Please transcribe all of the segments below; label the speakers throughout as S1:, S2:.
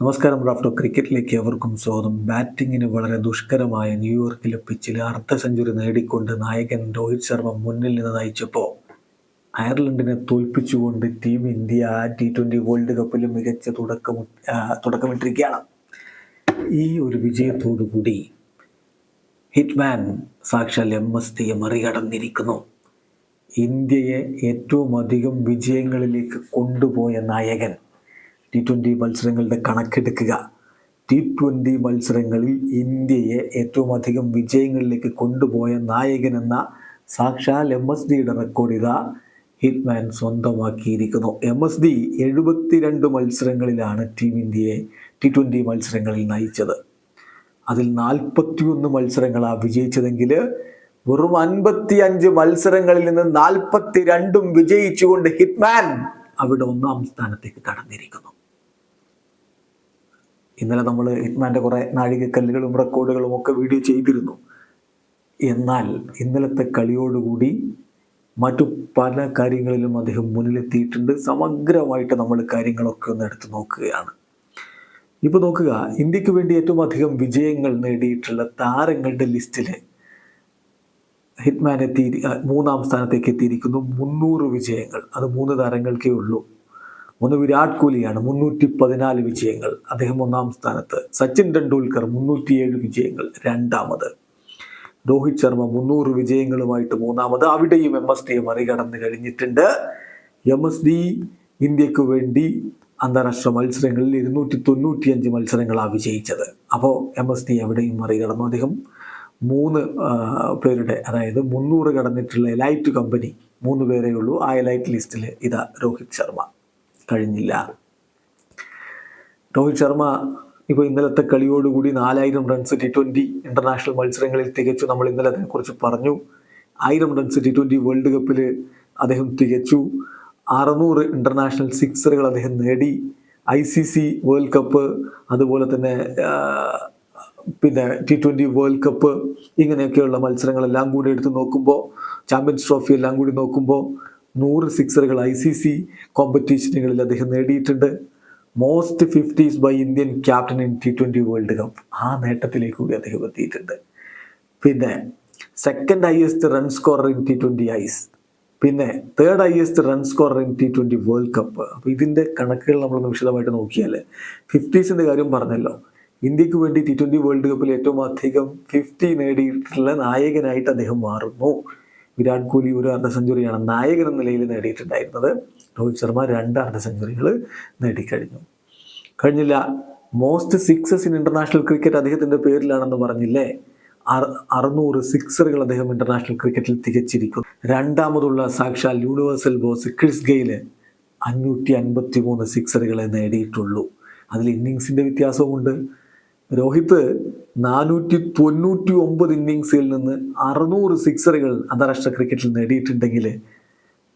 S1: നമസ്കാരം റാഫ്റ്റോ ക്രിക്കറ്റിലേക്ക് അവർക്കും സ്വാഗതം. ബാറ്റിങ്ങിന് വളരെ ദുഷ്കരമായ ന്യൂയോർക്കിലെ പിച്ചിൽ അർദ്ധ സെഞ്ചുറി നേടിക്കൊണ്ട് നായകൻ രോഹിത് ശർമ്മ മുന്നിൽ നിന്ന് നയിച്ചപ്പോൾ അയർലൻഡിനെ തോൽപ്പിച്ചുകൊണ്ട് team India T twenty world കപ്പിൽ മികച്ച തുടക്കം തുടക്കമിട്ടിരിക്കുകയാണ്. ഈ ഒരു വിജയത്തോടു കൂടി ഹിറ്റ്മാൻ സാക്ഷാൽ എം എസ് ടിയെ മറികടന്നിരിക്കുന്നു. ഇന്ത്യയെ ഏറ്റവും അധികം വിജയങ്ങളിലേക്ക് കൊണ്ടുപോയ നായകൻ ടി ട്വന്റി മത്സരങ്ങളുടെ കണക്കെടുക്കുക. ടി ട്വന്റി മത്സരങ്ങളിൽ ഇന്ത്യയെ ഏറ്റവും അധികം വിജയങ്ങളിലേക്ക് കൊണ്ടുപോയ നായകൻ എന്ന സാക്ഷാൽ എം എസ് ഡിയുടെ റെക്കോർഡ് ഇതാ ഹിറ്റ്മാൻ സ്വന്തമാക്കിയിരിക്കുന്നു. എം എസ് ഡി എഴുപത്തിരണ്ട് മത്സരങ്ങളിലാണ് ടീം ഇന്ത്യയെ ടി ട്വന്റി മത്സരങ്ങളിൽ നയിച്ചത്. അതിൽ നാൽപ്പത്തിയൊന്ന് മത്സരങ്ങളാണ് വിജയിച്ചതെങ്കിൽ വെറും അൻപത്തി അഞ്ച് മത്സരങ്ങളിൽ നിന്ന് നാൽപ്പത്തി രണ്ടും വിജയിച്ചുകൊണ്ട് ഹിറ്റ്മാൻ അവിടെ ഒന്നാം സ്ഥാനത്തേക്ക് കടന്നിരിക്കുന്നു. ഇന്നലെ നമ്മൾ ഹിറ്റ്മാന്റെ കുറേ നാഴികക്കല്ലുകളും റെക്കോർഡുകളും ഒക്കെ വീഡിയോ ചെയ്തിരുന്നു. എന്നാൽ ഇന്നലത്തെ കളിയോടുകൂടി മറ്റു പല കാര്യങ്ങളിലും അദ്ദേഹം മുന്നിലെത്തിയിട്ടുണ്ട്. സമഗ്രമായിട്ട് നമ്മൾ കാര്യങ്ങളൊക്കെ ഒന്ന് എടുത്തു നോക്കുകയാണ്. ഇപ്പോൾ നോക്കുക ഇന്ത്യയ്ക്ക് വേണ്ടി ഏറ്റവും അധികം വിജയങ്ങൾ നേടിയിട്ടുള്ള താരങ്ങളുടെ ലിസ്റ്റിൽ ഹിറ്റ്മാൻ എത്തി മൂന്നാം സ്ഥാനത്തേക്ക് എത്തിയിരിക്കുന്നു. മുന്നൂറ് വിജയങ്ങൾ. അത് മൂന്ന് താരങ്ങൾക്കേ ഉള്ളൂ. ഒന്ന് വിരാട് കോഹ്ലിയാണ് മുന്നൂറ്റി പതിനാല് വിജയങ്ങൾ. അദ്ദേഹം ഒന്നാം സ്ഥാനത്ത്. സച്ചിൻ ടെണ്ടുൽക്കർ മുന്നൂറ്റിയേഴ് വിജയങ്ങൾ രണ്ടാമത്. രോഹിത് ശർമ്മ മുന്നൂറ് വിജയങ്ങളുമായിട്ട് മൂന്നാമത്. അവിടെയും എം എസ് ഡിയെ മറികടന്ന് കഴിഞ്ഞിട്ടുണ്ട്. എം എസ് ഡി ഇന്ത്യയ്ക്ക് വേണ്ടി അന്താരാഷ്ട്ര മത്സരങ്ങളിൽ ഇരുന്നൂറ്റി തൊണ്ണൂറ്റിയഞ്ച് മത്സരങ്ങളാണ് വിജയിച്ചത്. അപ്പോൾ എം എസ് ഡി എവിടെയും മറികടന്നു. അദ്ദേഹം മൂന്ന് പേരുടെ അതായത് മുന്നൂറ് കടന്നിട്ടുള്ള ലൈറ്റ് കമ്പനി മൂന്ന് പേരേ ഉള്ളൂ. ആ ലൈറ്റ് ലിസ്റ്റിൽ ഇതാ രോഹിത് ശർമ്മ. കഴിഞ്ഞില്ല. രോഹിത് ശർമ്മ ഇപ്പോൾ ഇന്നലത്തെ കളിയോടുകൂടി നാലായിരം റൺസ് ടി ട്വന്റി ഇന്റർനാഷണൽ മത്സരങ്ങളിൽ തികച്ചു. നമ്മൾ ഇന്നലെ അതിനെക്കുറിച്ച് പറഞ്ഞു. ആയിരം റൺസ് ടി ട്വന്റി വേൾഡ് കപ്പിൽ അദ്ദേഹം തികച്ചു. അറുന്നൂറ് ഇന്റർനാഷണൽ സിക്സറുകൾ അദ്ദേഹം നേടി. I C C world cup അതുപോലെ തന്നെ പിന്നെ ടി ട്വന്റി വേൾഡ് കപ്പ് ഇങ്ങനെയൊക്കെയുള്ള മത്സരങ്ങളെല്ലാം കൂടി എടുത്ത് നോക്കുമ്പോൾ ചാമ്പ്യൻസ് ട്രോഫി എല്ലാം കൂടി നോക്കുമ്പോൾ നൂറ് സിക്സറുകൾ ഐ സി സി കോമ്പറ്റീഷനുകളിൽ അദ്ദേഹം നേടിയിട്ടുണ്ട്. Most fifties by Indian captain in T twenty world cup ആ നേട്ടത്തിലേക്ക് കൂടി അദ്ദേഹം എത്തിയിട്ടുണ്ട്. പിന്നെ second highest run scorer in T twenty Is പിന്നെ third highest run scorer in T twenty world cup അപ്പോൾ ഇതിന്റെ കണക്കുകൾ നമ്മളൊന്ന് വിശദമായിട്ട് നോക്കിയാൽ ഫിഫ്റ്റീസിന്റെ കാര്യം പറഞ്ഞല്ലോ. ഇന്ത്യയ്ക്ക് വേണ്ടി ടി ട്വന്റി വേൾഡ് കപ്പിൽ ഏറ്റവും അധികം ഫിഫ്റ്റി നേടിയിട്ടുള്ള നായകനായിട്ട് അദ്ദേഹം മാറുന്നു. വിരാട് കോഹ്ലി ഒരു അർദ്ധ സെഞ്ചുറിയാണ് നായകൻ എന്ന നിലയിൽ നേടിയിട്ടുണ്ടായിരുന്നത്. രോഹിത് ശർമ്മ രണ്ട് അർദ്ധ സെഞ്ചുറികൾ നേടിക്കഴിഞ്ഞു. കഴിഞ്ഞില്ല. Most sixes in international cricket അദ്ദേഹത്തിന്റെ പേരിലാണെന്ന് പറഞ്ഞില്ലേ? അറ- അറുന്നൂറ് സിക്സറുകൾ അദ്ദേഹം ഇന്റർനാഷണൽ ക്രിക്കറ്റിൽ തികച്ചിരിക്കുന്നു. രണ്ടാമതുള്ള സാക്ഷാൽ യൂണിവേഴ്സൽ ബോസ് ക്രിസ് ഗെയിൽ അഞ്ഞൂറ്റി അൻപത്തി മൂന്ന് സിക്സറുകളെ നേടിയിട്ടുള്ളൂ. അതിൽ ഇന്നിങ്സിന്റെ വ്യത്യാസവുമുണ്ട്. രോഹിത് നാനൂറ്റി തൊണ്ണൂറ്റി ഒമ്പത് ഇന്നിങ്സിൽ നിന്ന് അറുന്നൂറ് സിക്സറുകൾ അന്താരാഷ്ട്ര ക്രിക്കറ്റിൽ നേടിയിട്ടുണ്ടെങ്കിൽ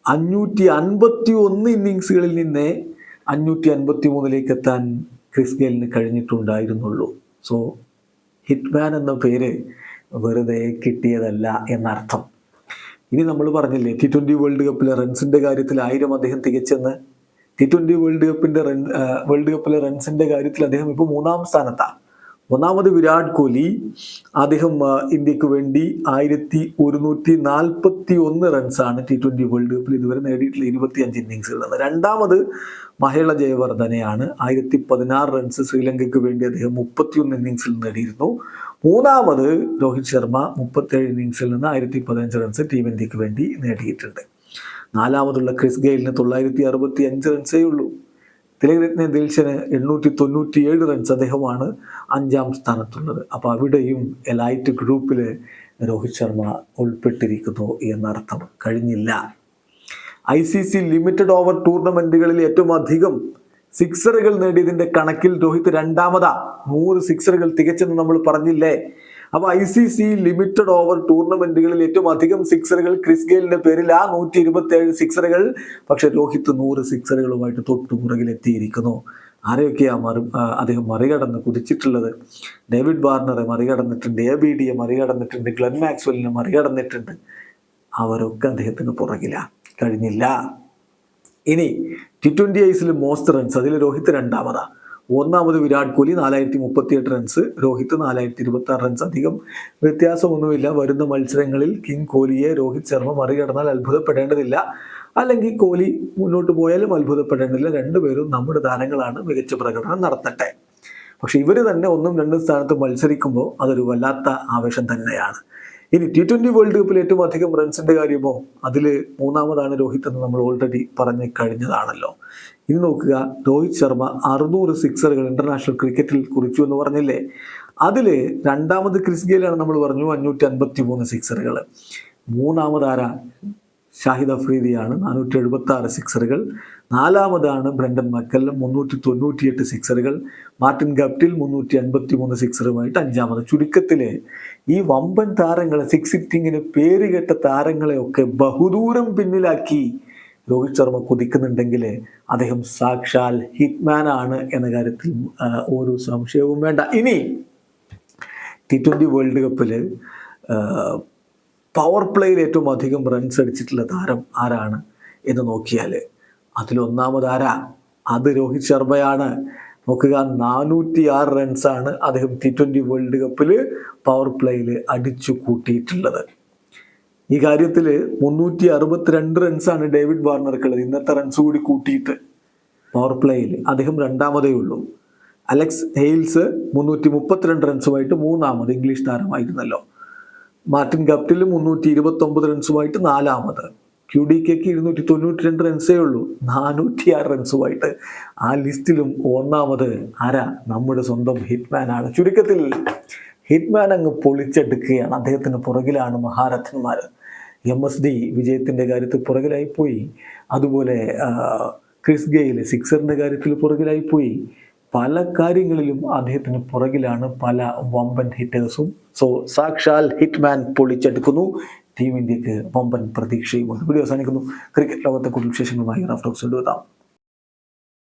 S1: അഞ്ഞൂറ്റി അൻപത്തി ഒന്ന് ഇന്നിങ്സുകളിൽ നിന്ന് അഞ്ഞൂറ്റി അൻപത്തി മൂന്നിലേക്ക് എത്താൻ ക്രിസ് ഗെയിലിന് കഴിഞ്ഞിട്ടുണ്ടായിരുന്നുള്ളൂ. സോ ഹിറ്റ്മാൻ എന്ന പേര് വെറുതെ കിട്ടിയതല്ല എന്നർത്ഥം. ഇനി നമ്മൾ പറഞ്ഞില്ലേ ടി ട്വന്റി വേൾഡ് കപ്പിലെ റൺസിന്റെ കാര്യത്തിൽ ആയിരം അദ്ദേഹം തികച്ചെന്ന്. ടി ട്വന്റി വേൾഡ് കപ്പിന്റെ റൺ വേൾഡ് കപ്പിലെ റൺസിന്റെ കാര്യത്തിൽ അദ്ദേഹം ഇപ്പോൾ മൂന്നാം സ്ഥാനത്താണ്. ഒന്നാമത് വിരാട് കോഹ്ലി. അദ്ദേഹം ഇന്ത്യയ്ക്ക് വേണ്ടി ആയിരത്തി ഒരുന്നൂറ്റി നാൽപ്പത്തി ഒന്ന് റൺസാണ് ടി ട്വന്റി വേൾഡ് കപ്പിൽ ഇതുവരെ നേടിയിട്ടുള്ള ഇരുപത്തി അഞ്ച് ഇന്നിങ്സുകളിൽ രണ്ടാമത് മഹേള ജയവർദ്ധനയാണ്. ആയിരത്തി പതിനാറ് റൺസ് ശ്രീലങ്കയ്ക്ക് വേണ്ടി അദ്ദേഹം മുപ്പത്തിയൊന്ന് ഇന്നിങ്സിൽ നേടിയിരുന്നു. മൂന്നാമത് രോഹിത് ശർമ്മ മുപ്പത്തേഴ് ഇന്നിങ്സിൽ നിന്ന് ആയിരത്തി പതിനഞ്ച് റൺസ് ടീം ഇന്ത്യയ്ക്ക് വേണ്ടി നേടിയിട്ടുണ്ട്. നാലാമതുള്ള ക്രിസ് ഗെയിലിന് തൊള്ളായിരത്തി അറുപത്തി അഞ്ച് റൺസേ ഉള്ളൂ തിലകരത്ന ദിൽഷന് എണ്ണൂറ്റി തൊണ്ണൂറ്റി ഏഴ് റൺസ് അദ്ദേഹമാണ് അഞ്ചാം സ്ഥാനത്തുള്ളത്. അപ്പോൾ അവിടെയും എലൈറ്റ് ഗ്രൂപ്പിൽ രോഹിത് ശർമ്മ ഉൾപ്പെട്ടിരിക്കുന്നു എന്നർത്ഥം കഴിഞ്ഞില്ല. I C C limited over ടൂർണമെന്റുകളിൽ ഏറ്റവും അധികം സിക്സറുകൾ നേടിയതിന്റെ കണക്കിൽ രോഹിത് രണ്ടാമതാ. നൂറ് സിക്സറുകൾ തികച്ചെന്ന് നമ്മൾ പറഞ്ഞില്ലേ? അപ്പൊ I C C limited over ടൂർണമെന്റുകളിൽ ഏറ്റവും അധികം സിക്സറുകൾ ക്രിസ് ഗെയിലിന്റെ പേരിൽ ആ നൂറ്റി ഇരുപത്തി ഏഴ് സിക്സറുകൾ പക്ഷെ രോഹിത് നൂറ് സിക്സറുകളുമായിട്ട് തൊട്ടു പുറകിൽ എത്തിയിരിക്കുന്നു. ആരെയൊക്കെയാ മറി അദ്ദേഹം മറികടന്ന് കുതിച്ചിട്ടുള്ളത്? ഡേവിഡ് വാർണറെ മറികടന്നിട്ടുണ്ട് എ ബി ഡിയെ മറികടന്നിട്ടുണ്ട് ഗ്ലെൻ മാക്സ്വെല്ലിനെ മറികടന്നിട്ടുണ്ട്. അവരൊക്കെ അദ്ദേഹത്തിന് പുറകിലാണ് കഴിഞ്ഞില്ല. ഇനി ടി ട്വന്റി ഐസിൽ മോസ്റ്റ് റൺസ് അതിൽ രോഹിത് രണ്ടാമതാ. ഒന്നാമത് വിരാട് കോഹ്ലി നാലായിരത്തി മുപ്പത്തിയെട്ട് റൺസ് രോഹിത് നാലായിരത്തി ഇരുപത്തി ആറ് റൺസ് അധികം വ്യത്യാസമൊന്നുമില്ല. വരുന്ന മത്സരങ്ങളിൽ കിങ് കോഹ്ലിയെ രോഹിത് ശർമ്മ മറികടന്നാൽ അത്ഭുതപ്പെടേണ്ടതില്ല. അല്ലെങ്കിൽ കോഹ്ലി മുന്നോട്ട് പോയാലും അത്ഭുതപ്പെടേണ്ടതില്ല. രണ്ടുപേരും നമ്മുടെ താരങ്ങളാണ്. മികച്ച പ്രകടനം നടത്തട്ടെ. പക്ഷെ ഇവർ തന്നെ ഒന്നും രണ്ടും സ്ഥാനത്ത് മത്സരിക്കുമ്പോൾ അതൊരു വല്ലാത്ത ആവേശം തന്നെയാണ്. ഇനി ടി ട്വന്റി വേൾഡ് കപ്പിൽ ഏറ്റവും അധികം റൺസിന്റെ കാര്യമോ അതിൽ മൂന്നാമതാണ് രോഹിത് എന്ന് നമ്മൾ ഓൾറെഡി പറഞ്ഞു കഴിഞ്ഞതാണല്ലോ. ഇനി നോക്കുക രോഹിത് ശർമ്മ അറുന്നൂറ് സിക്സറുകൾ ഇന്റർനാഷണൽ ക്രിക്കറ്റിൽ കുറിച്ചു എന്ന് പറഞ്ഞില്ലേ? അതിൽ രണ്ടാമത് ക്രിസ് ഗെയിലാണ് നമ്മൾ പറഞ്ഞു അഞ്ഞൂറ്റി അൻപത്തി മൂന്ന് സിക്സറുകൾ മൂന്നാമത് ആരാ ഷാഹിദ് അഫ്രീദിയാണ്. നാനൂറ്റി എഴുപത്തി ആറ് സിക്സറുകൾ. നാലാമതാണ് ബ്രണ്ടൻ മക്കല്ലം മുന്നൂറ്റി തൊണ്ണൂറ്റിയെട്ട് സിക്സറുകൾ. മാർട്ടിൻ ഗപ്റ്റിൽ മുന്നൂറ്റി അൻപത്തി മൂന്ന് സിക്സറുമായിട്ട് അഞ്ചാമത്. ചുരുക്കത്തിൽ ഈ വമ്പൻ താരങ്ങളെ സിക്സ് സിറ്റിങ്ങിന് പേരുകെട്ട താരങ്ങളെയൊക്കെ ബഹുദൂരം പിന്നിലാക്കി രോഹിത് ശർമ്മ കുതിക്കുന്നുണ്ടെങ്കിൽ അദ്ദേഹം സാക്ഷാൽ ഹിറ്റ്മാൻ ആണ് എന്ന കാര്യത്തിൽ ഒരു സംശയവും വേണ്ട. ഇനി ടി ട്വന്റി വേൾഡ് കപ്പിൽ പവർ പ്ലേയിൽ ഏറ്റവും അധികം റൺസ് അടിച്ചിട്ടുള്ള താരം ആരാണ് എന്ന് നോക്കിയാൽ അതിലൊന്നാമത് ആരാ? അത് രോഹിത് ശർമ്മയാണ്. നോക്കുക നാനൂറ്റി ആറ് റൺസാണ് അദ്ദേഹം ടി ട്വന്റി വേൾഡ് കപ്പിൽ പവർ പ്ലേയിൽ അടിച്ചു കൂട്ടിയിട്ടുള്ളത്. ഈ കാര്യത്തിൽ മുന്നൂറ്റി അറുപത്തിരണ്ട് റൺസാണ് ഡേവിഡ് വാർണർക്കുള്ളത് ഇന്നത്തെ റൺസ് കൂടി കൂട്ടിയിട്ട് പവർ പ്ലേയിൽ അദ്ദേഹം രണ്ടാമതേ ഉള്ളൂ. അലക്സ് ഹെയിൽസ് മുന്നൂറ്റി മുപ്പത്തിരണ്ട് റൺസുമായിട്ട് മൂന്നാമത് ഇംഗ്ലീഷ് താരമായിരുന്നല്ലോ. മാർട്ടിൻ ഗപ്റ്റിൽ മുന്നൂറ്റി ഇരുപത്തി ഒമ്പത് റൺസുമായിട്ട് നാലാമത്. ക്യു ഡി കെക്ക് ഇരുന്നൂറ്റി തൊണ്ണൂറ്റി രണ്ട് റൺസേ ഉള്ളൂ. നാനൂറ്റി ആറ് റൺസുമായിട്ട് ആ ലിസ്റ്റിലും ഒന്നാമത് ആരാ? നമ്മുടെ സ്വന്തം ഹിറ്റ്മാൻ ആണ്. ചുരുക്കത്തിൽ ഹിറ്റ്മാൻ അങ്ങ് പൊളിച്ചെടുക്കുകയാണ്. അദ്ദേഹത്തിന് പുറകിലാണ് മഹാരഥന്മാർ. എം എസ് ഡി വിജയത്തിന്റെ കാര്യത്തിൽ പുറകിലായിപ്പോയി. അതുപോലെ ക്രിസ് ഗെയിൽ സിക്സറിന്റെ കാര്യത്തിൽ പുറകിലായിപ്പോയി. പല കാര്യങ്ങളിലും അദ്ദേഹത്തിന് പുറകിലാണ് പല വമ്പൻ ഹിറ്റേഴ്സും. സോ സാക്ഷാൽ ഹിറ്റ്മാൻ പൊളിച്ചെടുക്കുന്നു. ടീം ഇന്ത്യയ്ക്ക് വമ്പൻ പ്രതീക്ഷയുമുണ്ട്. വീഡിയോ അവസാനിക്കുന്നു. ക്രിക്കറ്റ് ലോകത്തെ കൂടുതൽ വിശേഷങ്ങളുമായി റഫ്റ്റോക്സ് എടുത്താം